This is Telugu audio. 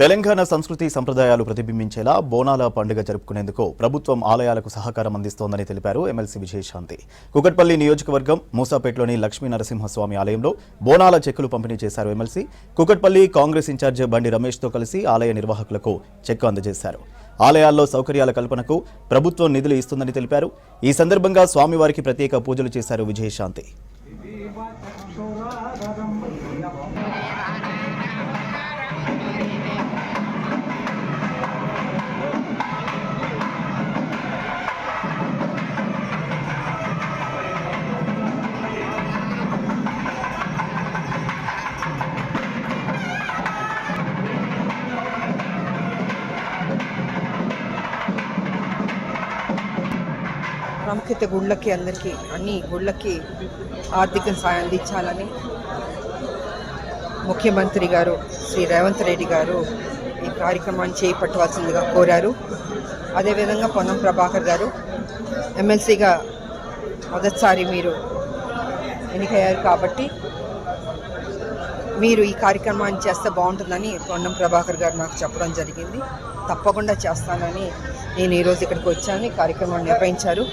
తెలంగాణ సంస్కృతి సంప్రదాయాలు ప్రతిబింబించేలా బోనాల పండుగ జరుపుకునేందుకు ప్రభుత్వం ఆలయాలకు సహకారం అందిస్తోందని తెలిపారు ఎమ్మెల్సీ విజయశాంతి. కుకట్పల్లి నియోజకవర్గం మూసాపేటలోని లక్ష్మీ నరసింహస్వామి ఆలయంలో బోనాల చెక్కులు పంపిణీ చేశారు ఎమ్మెల్సీ. కుకట్పల్లి కాంగ్రెస్ ఇన్ఛార్జ్ బండి రమేష్తో కలిసి ఆలయ నిర్వాహకులకు చెక్కు అందజేశారు. ఆలయాల్లో సౌకర్యాల కల్పనకు ప్రభుత్వం నిధులు ఇస్తుందని తెలిపారు. ఈ సందర్భంగా స్వామివారికి ప్రత్యేక పూజలు చేశారు విజయశాంతి. ప్రాముఖ్యత గుళ్ళకి అందరికీ అన్ని గుళ్ళకి ఆర్థిక సాయం అందించాలని ముఖ్యమంత్రి గారు శ్రీ రేవంత్ రెడ్డి గారు ఈ కార్యక్రమాన్ని చేపట్టవలసిందిగా కోరారు. అదేవిధంగా పొన్నం ప్రభాకర్ గారు ఎమ్మెల్సీగా మొదటిసారి మీరు ఎన్నికయ్యారు కాబట్టి మీరు ఈ కార్యక్రమాన్ని చేస్తే బాగుంటుందని పొన్నం ప్రభాకర్ గారు నాకు చెప్పడం జరిగింది. తప్పకుండా చేస్తానని నేను ఈరోజు ఇక్కడికి వచ్చాను. ఈ కార్యక్రమాన్ని నిర్వహించారు.